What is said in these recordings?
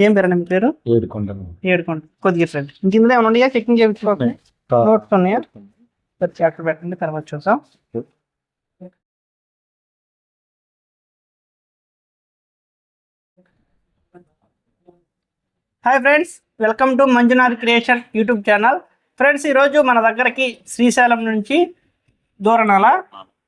ఏం పేరు మీ పేరు? ఏడుకోండి కొద్దిగా ఫ్రెండ్ ఇంక ఇందులో ఏమైనా ఉన్నాయా? చెకింగ్ చేయించుకోవాలి నోట్స్ ఉన్నాయా? వచ్చి అక్కడ పెట్టండి తర్వాత చూసాం hi friends welcome to Manjunath creation YouTube channel friends ఈరోజు మన దగ్గరికి శ్రీశైలం నుంచి దూరణాల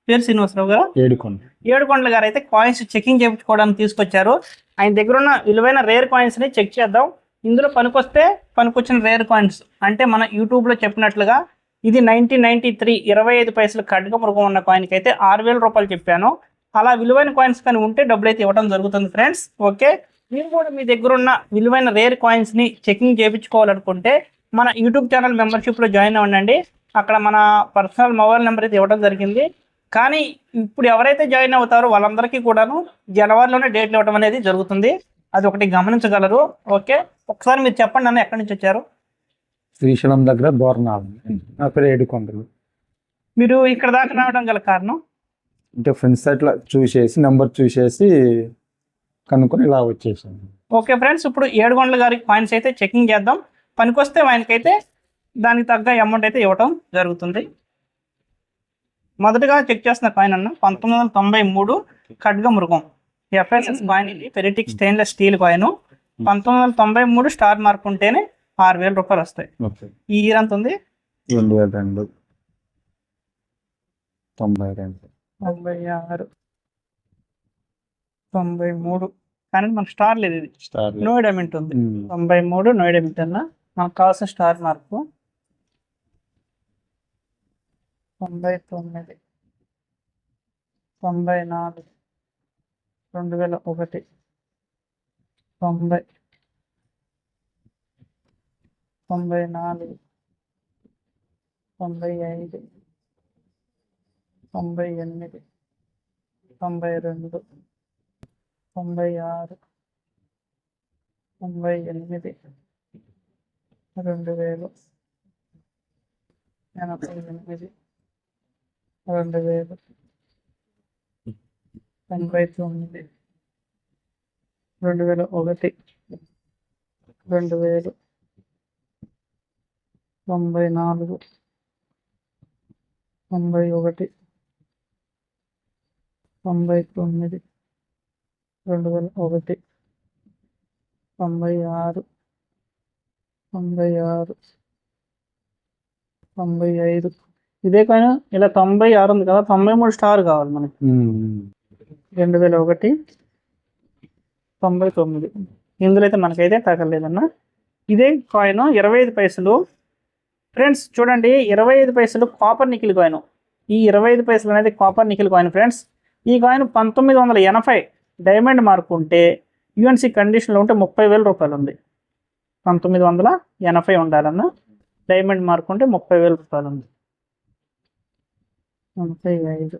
పేరు శ్రీనివాసరావు గారు. ఏడుకొండ. ఏడుకొండల గారు అయితే కాయిన్స్ చెకింగ్ చేయించుకోవడానికి తీసుకొచ్చారు. ఆయన దగ్గర ఉన్న విలువైన రేర్ కాయిన్స్ని చెక్ చేద్దాం. ఇందులో పనికొస్తే పనికొచ్చిన రేర్ కాయిన్స్ అంటే మన యూట్యూబ్లో చెప్పినట్లుగా ఇది నైన్టీన్ నైన్టీ త్రీ ఇరవై ఐదు పైసలు ఖడ్గ మృగం ఉన్న కాయిన్కి అయితే ఆరు వేల రూపాయలు చెప్పాను. అలా విలువైన కాయిన్స్ కానీ ఉంటే డబ్బులు అయితే ఇవ్వడం జరుగుతుంది ఫ్రెండ్స్ ఓకే మీరు కూడా మీ దగ్గర ఉన్న విలువైన రేర్ కాయిన్స్ని చెకింగ్ చేయించుకోవాలనుకుంటే మన యూట్యూబ్ ఛానల్ మెంబర్షిప్లో జాయిన్ అవ్వండి అక్కడ మన పర్సనల్ మొబైల్ నెంబర్ అయితే ఇవ్వడం జరిగింది. కానీ ఇప్పుడు ఎవరైతే జాయిన్ అవుతారో వాళ్ళందరికీ కూడాను జనవరిలోనే డేట్లు ఇవ్వడం అనేది జరుగుతుంది. అది ఒకటి గమనించగలరు. ఓకే? ఒకసారి మీరు చెప్పండి అన్న ఎక్కడి నుంచి వచ్చారు? శ్రీశైలం దగ్గర దూరణాలు నా పేరు ఏడుకొండలు మీరు ఇక్కడ దాకా రావడం గల కారణం? అంటే ఫ్రెండ్స్ అట్లా చూసేసి నెంబర్ చూసేసి కనుక్కొని ఇలా వచ్చేసాను. ఓకే ఫ్రెండ్స్ ఇప్పుడు ఏడుగొండల గారి కాయిన్స్ అయితే చెకింగ్ చేద్దాం. పనికొస్తే ఆయనకైతే దానికి తగ్గ అమౌంట్ అయితే ఇవ్వడం జరుగుతుంది. మొదటగా చెక్ చేస్తున్న కాయిన్ అన్న పంతొమ్మిది వందల తొంభై మూడు ఖడ్గ మృగం. ఎఫ్ఎస్ఎస్ కాయిన్ ఇది ఫెరిటిక్ స్టెయిన్లెస్ స్టీల్ కాయిన్ పంతొమ్మిది వందల తొంభై మూడు స్టార్ మార్క్ ఉంటేనే ఆరు వేల రూపాయలు వస్తాయి. ఈ ఇయర్ ఎంత ఉంది? రెండు వేల రెండు. తొంభై రెండు. తొంభై ఆరు. తొంభై మూడు. కానీ మనకు స్టార్ లేదు ఇది. స్టార్ నో డైమెంట్ ఉంది. తొంభై మూడు నో డైమెంట్ అన్న. మనకు కావాల్సిన స్టార్ మార్కు తొంభై తొమ్మిది. తొంభై నాలుగు. రెండు వేల ఒకటి. తొంభై. తొంభై నాలుగు. తొంభై ఐదు. తొంభై ఎనిమిది. తొంభై రెండు. తొంభై ఆరు. తొంభై ఎనిమిది. రెండు వేలు. ఎనభై ఎనిమిది. రెండు వేలు ఎనభై తొమ్మిది రెండు వేల ఒకటి. రెండు వేలు. తొంభై నాలుగు. తొంభై ఒకటి. తొంభై తొమ్మిది. రెండు వేల ఒకటి. తొంభై ఆరు. తొంభై ఆరు. తొంభై ఐదు. ఇదే కానీ ఇలా తొంభై ఆరు ఉంది కదా తొంభై మూడు స్టార్ కావాలి మనకి. రెండు వేల ఒకటి తొంభై తొమ్మిది. ఇందులో అయితే మనకైతే తగలేదన్న. ఇదే కాయిన్ ఇరవై ఐదు పైసలు. ఫ్రెండ్స్ చూడండి ఇరవై ఐదు పైసలు కాపర్ నికిల్ కాయిన్ ఈ ఇరవై ఐదు పైసలు అనేది కాపర్ నికిల్ కాయిన్ ఫ్రెండ్స్ ఈ కాయిన్ పంతొమ్మిది వందల ఎనభై డైమండ్ మార్క్ ఉంటే యుఎన్సి కండిషన్లో ఉంటే ముప్పై వేల రూపాయలు ఉంది. పంతొమ్మిది వందల ఎనభై ఉండాలన్న. డైమండ్ మార్క్ ఉంటే ముప్పై వేల రూపాయలు ఉంది. ఐదు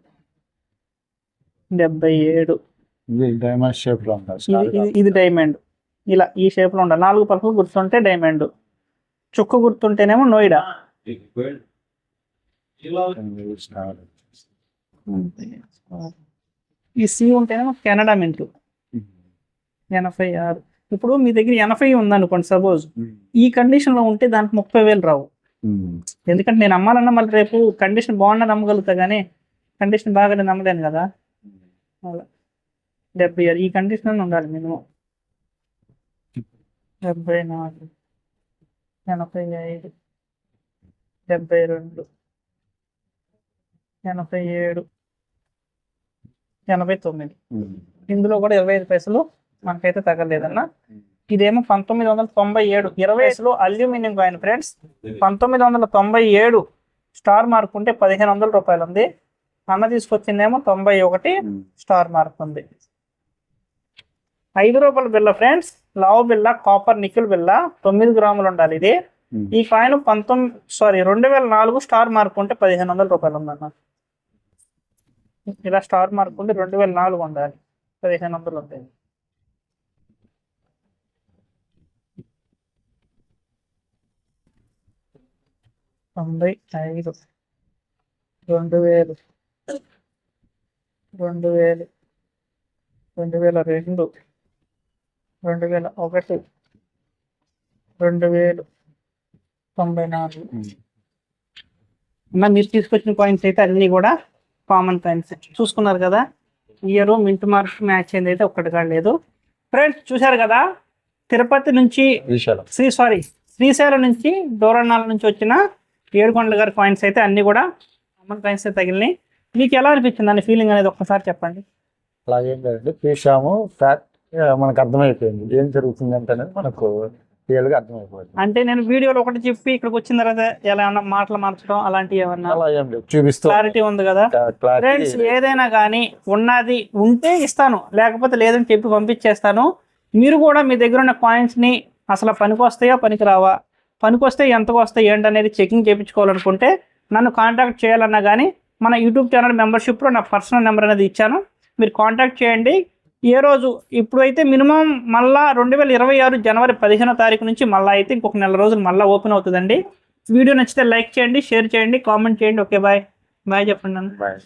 డెబ్బై ఏడు ఇది డైమండ్ షేప్లో ఉంటుంది ఇది డైమండ్. ఇలా ఈ షేప్లో ఉండాలి. నాలుగు పలకలు గుర్తుంటే డైమండ్. చుక్క గుర్తుంటేనేమో నోయిడా. ఈ సి ఉంటేనేమో కెనడా మింట్. ఎనభై ఆరు ఇప్పుడు మీ దగ్గర ఎనభై ఉందనుకోండి సపోజ్. ఈ కండిషన్లో ఉంటే దానికి ముప్పై వేలు రావు. ఎందుకంటే నేను అమ్మాలన్నా మళ్ళీ రేపు కండిషన్ బాగున్నా నమ్మగలుగుతా కానీ కండిషన్ బాగానే నమ్మలేను కదా. డెబ్బై ఆరు ఈ కండిషన్ ఉండాలి మినిమం డెబ్బై నాలుగు ఎనభై ఐదు డెబ్బై రెండు ఎనభై ఏడు ఎనభై తొమ్మిది. ఇందులో కూడా ఇరవై ఐదు పైసలు మనకైతే తగలేదన్న. ఇదేమో పంతొమ్మిది వందల తొంభై ఏడు. ఇరవై పైసలు అల్యూమినియం కాయిన్ ఫ్రెండ్స్. పంతొమ్మిది వందల తొంభై ఏడు స్టార్ మార్క్ ఉంటే పదిహేను వందల రూపాయలు ఉంది. అన్న తీసుకొచ్చిందేమో తొంభై ఒకటి స్టార్ మార్క్ ఉంది. ఐదు రూపాయల బిల్ల ఫ్రెండ్స్. లావు బిల్ల కాపర్ నికిల్ బిల్ల తొమ్మిది గ్రాములు ఉండాలి ఇది. ఈ కాయిన్ పంతొమ్మిది సారీ రెండు వేల నాలుగు స్టార్ మార్క్ ఉంటే పదిహేను వందల రూపాయలు ఉందన్న ఇలా స్టార్ మార్క్ ఉంటే రెండు వేల నాలుగు ఉండాలి. పదిహేను వందలు ఉంటాయి తొంభై ఐదు. రెండు వేలు. రెండు వేలు. రెండు వేల రెండు. రెండు వేల ఒకటి. రెండు వేలు. తొంభై నాలుగు. అన్న మీరు తీసుకొచ్చిన కాయిన్స్ అయితే అన్ని కూడా కామన్ కాయిన్స్ చూసుకున్నారు కదా? ఇయర్ మింట్ మార్క్ మ్యాచ్ అయింది అయితే ఒక్కటి కూడా లేదు. ఫ్రెండ్స్ చూశారు కదా? తిరుపతి నుంచి శ్రీ సారీ శ్రీశైలం నుంచి దూరణాల నుంచి వచ్చిన ఏడుకొండల గారి కాయిన్స్ అయితే అన్ని కూడా కామన్ కాయిన్స్ తగిలినాయి. మీకు ఎలా అనిపించింది అనే ఫీలింగ్ అనేది ఒక్కసారి చెప్పండి. అలాగేం లేదండి. చూసాము మనకు అర్థమైపోయింది. ఏం జరుగుతుంది అంటే అనేది మనకు అర్థమైపోయింది. అంటే నేను వీడియోలో ఒకటి చెప్పి ఇక్కడికి వచ్చిన తర్వాత ఎలా ఏమన్నా మాటలు మార్చడం అలాంటివి ఏమన్నా? అలా ఏం లేదు చూపిస్తూ క్లారిటీ ఉంది కదా. ఫ్రెండ్స్ ఏదైనా కానీ ఉన్నది ఉంటే ఇస్తాను. లేకపోతే లేదని చెప్పి పంపించేస్తాను. మీరు కూడా మీ దగ్గర ఉన్న coins ని అసలు పనికి వస్తాయా పనికి రావా? పనికొస్తే ఎంతకు వస్తాయి ఏంటనేది చెకింగ్ చేయించుకోవాలనుకుంటే నన్ను కాంటాక్ట్ చేయాలన్నా కానీ మన యూట్యూబ్ ఛానల్ మెంబర్షిప్లో నా పర్సనల్ నెంబర్ అనేది ఇచ్చాను. మీరు కాంటాక్ట్ చేయండి. ఏ రోజు ఇప్పుడైతే మినిమం మళ్ళా రెండు వేల ఇరవై ఆరు జనవరి పదిహేనో తారీఖు నుంచి మళ్ళీ అయితే ఇంకొక నెల రోజులు మళ్ళీ ఓపెన్ అవుతుందండి. వీడియో నచ్చితే లైక్ చేయండి షేర్ చేయండి కామెంట్ చేయండి. ఓకే బాయ్ బాయ్ చెప్పండి నన్ను బాయ్